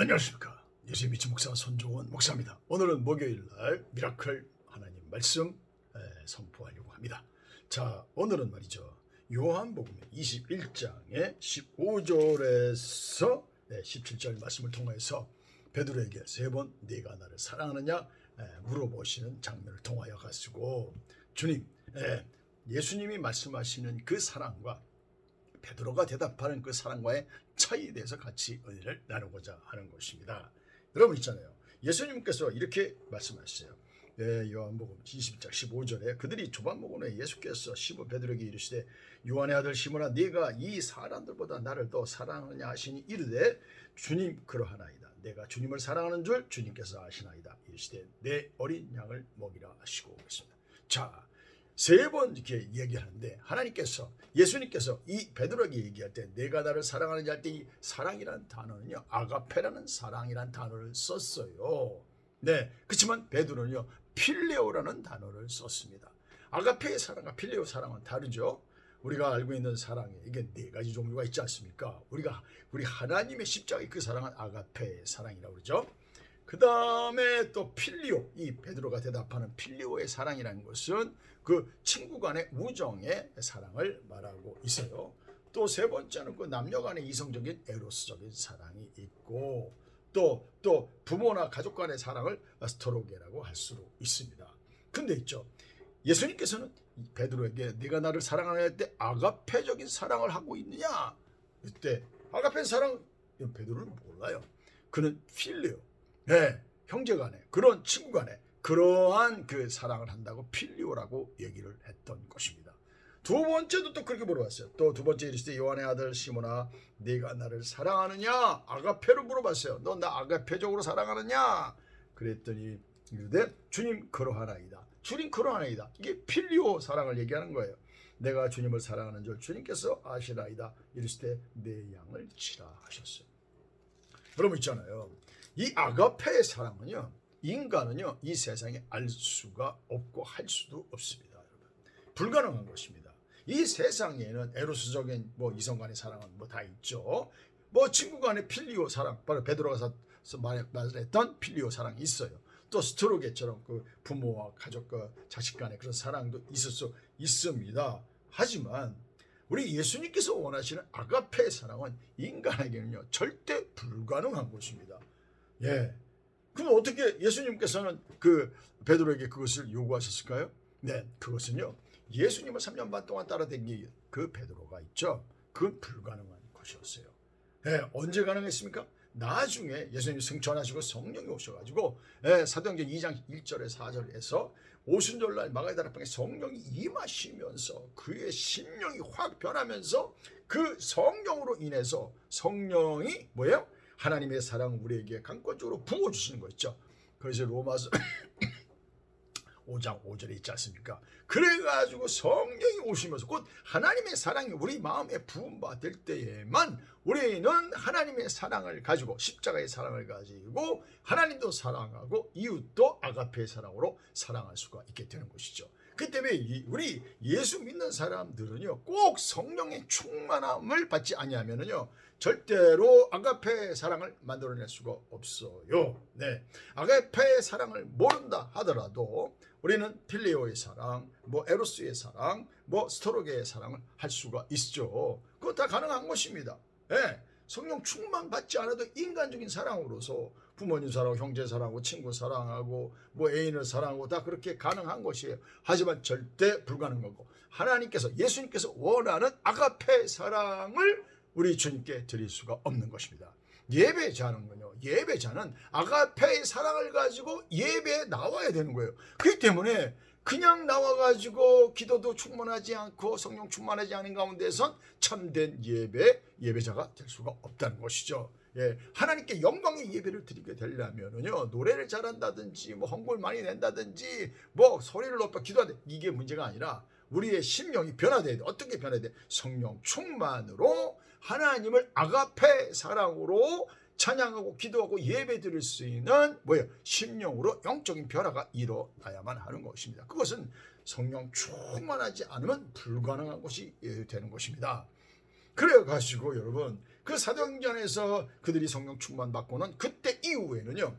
안녕하십니까. 예수의 미치 목사 손종원 목사입니다. 오늘은 목요일 날 미라클 하나님 말씀 에, 선포하려고 합니다. 자 오늘은 말이죠. 요한복음 21장의 15절에서 네, 17절 말씀을 통해서 베드로에게 세 번 네가 나를 사랑하느냐 에, 물어보시는 장면을 통하여 가지고 주님 에, 예수님이 말씀하시는 그 사랑과 베드로가 대답하는 그 사랑과의 차이에 대해서 같이 은혜를 나누고자 하는 것입니다. 여러분 있잖아요. 예수님께서 이렇게 말씀하셨어요. 네, 요한복음 20장 15절에 그들이 조반 먹은에 예수께서 시몬 베드로에게 이르시되 요한의 아들 시몬아 네가 이 사람들보다 나를 더 사랑하느냐 하시니 이르되 주님 그러하나이다. 내가 주님을 사랑하는 줄 주님께서 아시나이다. 이르시되 내 어린 양을 먹이라 하시고 있습니다. 자, 세 번 이렇게 얘기하는데 하나님께서 예수님께서 이 베드로에게 얘기할 때 내가 나를 사랑하느냐 할 때 이 사랑이란 단어는요 아가페라는 사랑이란 단어를 썼어요. 네, 그렇지만 베드로는요 필레오라는 단어를 썼습니다. 아가페의 사랑과 필레오 사랑은 다르죠. 우리가 알고 있는 사랑에 이게 네 가지 종류가 있지 않습니까? 우리가 우리 하나님의 십자가의 그 사랑은 아가페의 사랑이라고 그러죠. 그 다음에 또 필리오, 이 베드로가 대답하는 필리오의 사랑이라는 것은 그 친구 간의 우정의 사랑을 말하고 있어요. 또 세 번째는 그 남녀 간의 이성적인 에로스적인 사랑이 있고 또, 또 부모나 가족 간의 사랑을 스토로게라고 할 수 있습니다. 근데 있죠. 예수님께서는 베드로에게 네가 나를 사랑하냐 할때 아가페적인 사랑을 하고 있느냐? 이때 아가페 사랑 베드로는 몰라요. 그는 필리오 네, 형제간에 그런 친구간에 그러한 그 사랑을 한다고 필리오라고 얘기를 했던 것입니다. 두 번째도 또 그렇게 물어봤어요. 또 두 번째 이르시되 요한의 아들 시모나 네가 나를 사랑하느냐? 아가페로 물어봤어요. 너 나 아가페적으로 사랑하느냐? 그랬더니 이르되 주님 그러하나이다. 주님 그러하나이다. 이게 필리오 사랑을 얘기하는 거예요. 내가 주님을 사랑하는 줄 주님께서 아시나이다. 이르시되 내 양을 치라 하셨어요. 여러분 있잖아요. 이 아가페의 사랑은요. 인간은요. 이 세상에 알 수가 없고 할 수도 없습니다. 여러분. 불가능한 것입니다. 이 세상에는 에로스적인 뭐 이성 간의 사랑은 뭐 다 있죠. 뭐 친구 간의 필리오 사랑, 바로 베드로가 말했던 필리오 사랑이 있어요. 또 스트로게처럼 그 부모와 가족, 과 자식 간의 그런 사랑도 있을 수 있습니다. 하지만 우리 예수님께서 원하시는 아가페의 사랑은 인간에게는요 절대 불가능한 것입니다. 예. 그럼 어떻게 예수님께서는 그 베드로에게 그것을 요구하셨을까요? 네, 그것은요 예수님을 3년 반 동안 따라다닌 그 베드로가 있죠. 그건 불가능한 것이었어요. 예, 언제 가능했습니까? 나중에 예수님이 승천하시고 성령이 오셔가지고 예, 사도행전 2장 1절에 4절에서 오순절날 마가다락방에 성령이 임하시면서 그의 심령이 확 변하면서 그 성령으로 인해서 성령이 뭐예요? 하나님의 사랑 우리에게 강권적으로 부어 주시는 거 있죠. 그래서 로마서 5장 5절에 있지 않습니까? 그래가지고 성령이 오시면서 곧 하나님의 사랑이 우리 마음에 부음받을 때에만 우리는 하나님의 사랑을 가지고 십자가의 사랑을 가지고 하나님도 사랑하고 이웃도 아가페의 사랑으로 사랑할 수가 있게 되는 것이죠. 그 때문에 우리 예수 믿는 사람들은요 꼭 성령의 충만함을 받지 아니하면은요 절대로 아가페의 사랑을 만들어낼 수가 없어요. 네, 아가페의 사랑을 모른다 하더라도 우리는 필레오의 사랑, 뭐 에로스의 사랑, 뭐 스토로게의 사랑을 할 수가 있죠. 그거 다 가능한 것입니다. 네, 성령 충만 받지 않아도 인간적인 사랑으로서 부모님 사랑하고 형제 사랑하고 친구 사랑하고 뭐 애인을 사랑하고 다 그렇게 가능한 것이에요. 하지만 절대 불가능하고 하나님께서 예수님께서 원하는 아가페 사랑을 우리 주님께 드릴 수가 없는 것입니다. 예배자는요. 예배자는 아가페의 사랑을 가지고 예배에 나와야 되는 거예요. 그렇기 때문에 그냥 나와가지고 기도도 충만하지 않고 성령 충만하지 않은 가운데선 참된 예배 예배자가 될 수가 없다는 것이죠. 예, 하나님께 영광의 예배를 드리게 되려면은요 노래를 잘한다든지 뭐 헌골 많이 낸다든지 뭐 소리를 높여 기도한다 이게 문제가 아니라 우리의 심령이 변화돼야 돼. 어떻게 변화돼야 돼? 성령 충만으로 하나님을 아가페 사랑으로 찬양하고 기도하고 예배 드릴 수 있는 뭐예요? 심령으로 영적인 변화가 일어나야만 하는 것입니다. 그것은 성령 충만하지 않으면 불가능한 것이 되는 것입니다. 그래 가지고 여러분 그 사도행전에서 그들이 성령 충만 받고는 그때 이후에는요.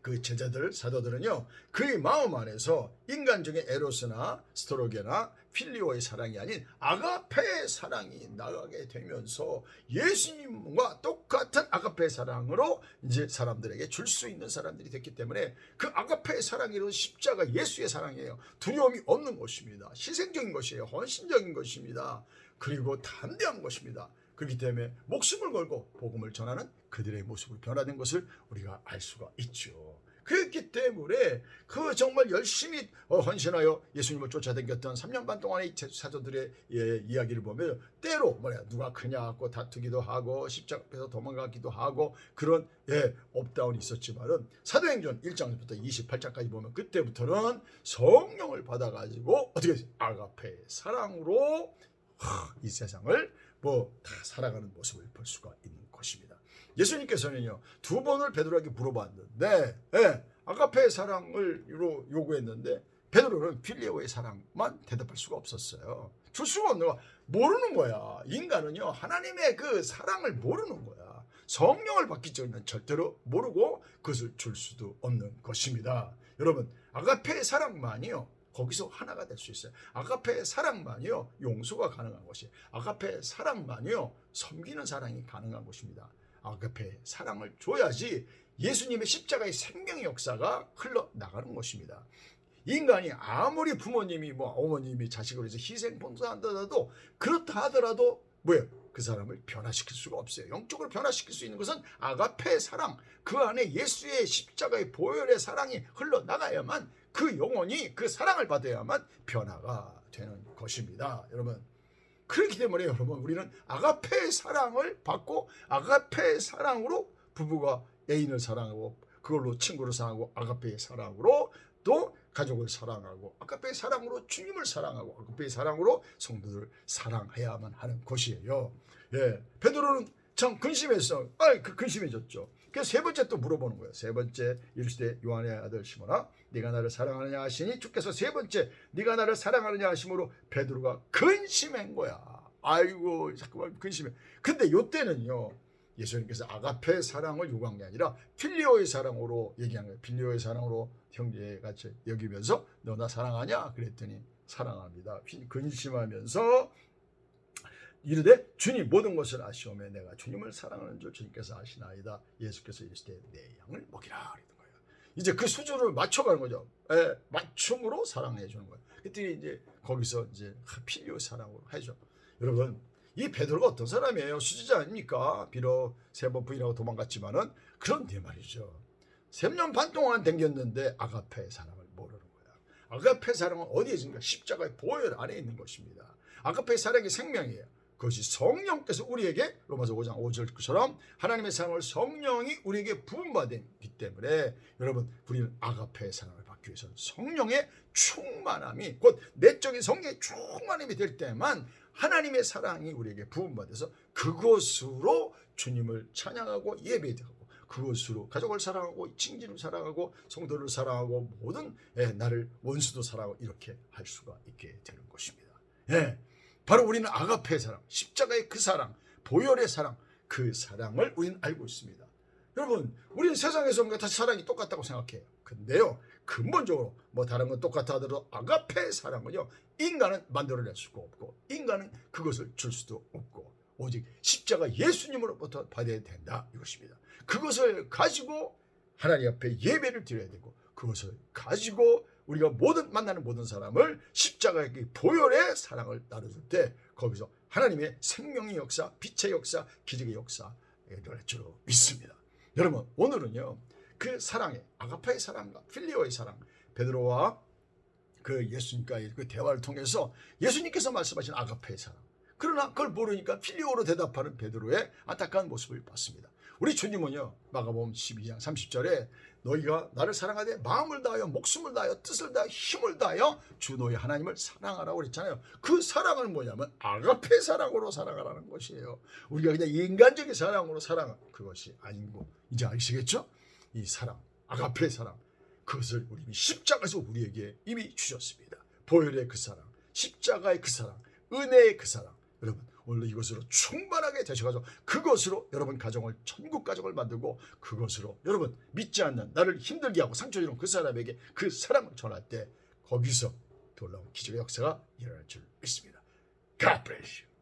그 제자들 사도들은요 그의 마음 안에서 인간적인 에로스나 스토로게나 필리오의 사랑이 아닌 아가페의 사랑이 나가게 되면서 예수님과 똑같은 아가페의 사랑으로 이제 사람들에게 줄 수 있는 사람들이 됐기 때문에 그 아가페의 사랑이론 십자가 예수의 사랑이에요. 두려움이 없는 것입니다. 희생적인 것이에요. 헌신적인 것입니다. 그리고 담대한 것입니다 그렇기 때문에 목숨을 걸고 복음을 전하는 그들의 모습으로 변화된 것을 우리가 알 수가 있죠. 그렇기 때문에 그 정말 열심히 어, 헌신하여 예수님을 쫓아다녔던 3년 반 동안의 제- 사도들의 예, 이야기를 보면 때로 뭐야 누가 크냐 하고 다투기도 하고 십자가 앞에서 도망가기도 하고 그런 예, 업다운이 있었지만은 사도행전 1장부터 28장까지 보면 그때부터는 성령을 받아가지고 어떻게? 아가페 사랑으로 하, 이 세상을 뭐 다 살아가는 모습을 볼 수가 있는 것입니다. 예수님께서는요 두 번을 베드로에게 물어봤는데 예, 아가페의 사랑을 로 요구했는데 베드로는 필리오의 사랑만 대답할 수가 없었어요. 줄 수가 없는 거야. 모르는 거야. 인간은요 하나님의 그 사랑을 모르는 거야. 성령을 받기 전에는 절대로 모르고 그것을 줄 수도 없는 것입니다. 여러분 아가페의 사랑만이요 거기서 하나가 될 수 있어요. 아가페의 사랑만이요 용서가 가능한 것이. 아가페의 사랑만이요 섬기는 사랑이 가능한 것입니다. 아가페의 사랑을 줘야지 예수님의 십자가의 생명의 역사가 흘러나가는 것입니다. 인간이 아무리 부모님이 뭐 어머님이 자식을 위해서 희생 봉사한다도 그렇다 하더라도 뭐예요? 그 사람을 변화시킬 수가 없어요. 영적으로 변화시킬 수 있는 것은 아가페의 사랑, 그 안에 예수의 십자가의 보혈의 사랑이 흘러나가야만 그 영혼이 그 사랑을 받아야만 변화가 되는 것입니다. 여러분. 그렇기 때문에 여러분 우리는 아가페의 사랑을 받고 아가페의 사랑으로 부부가 애인을 사랑하고 그걸로 친구를 사랑하고 아가페의 사랑으로 또 가족을 사랑하고 아가페의 사랑으로 주님을 사랑하고 아가페의 사랑으로 성도들을 사랑해야만 하는 것이에요. 예, 베드로는 참 근심했어. 아, 그 근심해졌죠. 그래서 세 번째 또 물어보는 거예요. 세 번째 이르시되 요한의 아들 시몬아, 네가 나를 사랑하느냐 하시니 주께서 세 번째 네가 나를 사랑하느냐 하심으로 베드로가 근심한 거야. 아이고 잠깐만 근심해. 근데 요때는요. 예수님께서 아가페 사랑을 요구한 게 아니라 필리오의 사랑으로 얘기한 거예요. 필리오의 사랑으로 형제같이 여기면서 너 나 사랑하냐? 그랬더니 사랑합니다. 근심하면서 이르되 주님 모든 것을 아시오매 내가 주님을 사랑하는 줄 주님께서 아시나이다. 예수께서 이르시되 내 양을 먹이라 거예요. 이제 그 수준을 맞춰가는 거죠. 예, 맞춤으로 사랑해 주는 거예요. 그때 이제 거기서 이제 필요 사랑으로 해줘. 여러분 이 베드로가 어떤 사람이에요? 수지자 아닙니까? 비록 세 번 부인하고 도망갔지만은 그런데 말이죠. 3년 반 동안 댕겼는데 아가페의 사랑을 모르는 거야. 아가페 사랑은 어디에 있습니까? 십자가의 보혈 안에 있는 것입니다. 아가페의 사랑이 생명이에요. 그것이 성령께서 우리에게 로마서 5장 5절처럼 하나님의 사랑을 성령이 우리에게 부음받았기 때문에 여러분 우리는 아가페의 사랑을 받기 위해서는 성령의 충만함이 곧 내적인 성령의 충만함이 될 때만 하나님의 사랑이 우리에게 부음받아서 그것으로 주님을 찬양하고 예배하고 그것으로 가족을 사랑하고 친지를 사랑하고 성도를 사랑하고 모든 예, 나를 원수도 사랑하고 이렇게 할 수가 있게 되는 것입니다. 예. 바로 우리는 아가페의 사랑, 십자가의 그 사랑, 보혈의 사랑, 그 사랑을 우리는 알고 있습니다. 여러분, 우리는 세상에서 뭔가 다 사랑이 똑같다고 생각해요. 근데요, 근본적으로 뭐 다른 건 똑같아 하더라도 아가페의 사랑은요, 인간은 만들어낼 수가 없고, 인간은 그것을 줄 수도 없고, 오직 십자가 예수님으로부터 받아야 된다 이것입니다. 그것을 가지고 하나님 앞에 예배를 드려야 되고, 그것을 가지고 우리가 모든 만나는 모든 사람을 십자가의 그 보혈의 사랑을 나눠줄 때 거기서 하나님의 생명의 역사, 빛의 역사, 기적의 역사 일어날 줄 믿습니다. 여러분 오늘은요 그 사랑의 아가파의 사랑과 필리오의 사랑 베드로와 그 예수님과의 그 대화를 통해서 예수님께서 말씀하신 아가페의 사랑 그러나 그걸 모르니까 필리오로 대답하는 베드로의 안타까운 모습을 봤습니다. 우리 주님은요 마가복음 12장 30절에 너희가 나를 사랑하되 마음을 다하여 목숨을 다하여 뜻을 다하여 힘을 다하여 주 너희 하나님을 사랑하라고 그랬잖아요. 그 사랑은 뭐냐면 아가페 사랑으로 사랑하라는 것이에요. 우리가 그냥 인간적인 사랑으로 사랑 그것이 아니고 이제 아시겠죠? 이 사랑 아가페 사랑 그것을 우리 십자가에서 우리에게 이미 주셨습니다. 보혈의 그 사랑, 십자가의 그 사랑, 은혜의 그 사랑. 여러분 오늘도 이것으로 충만하게 되셔가지고 그것으로 여러분 가정을 천국 가정을 만들고 그것으로 여러분 믿지 않는 나를 힘들게 하고 상처 주는 그 사람에게 그 사랑을 전할 때 거기서 놀라운 기적의 역사가 일어날 줄 믿습니다. God bless you.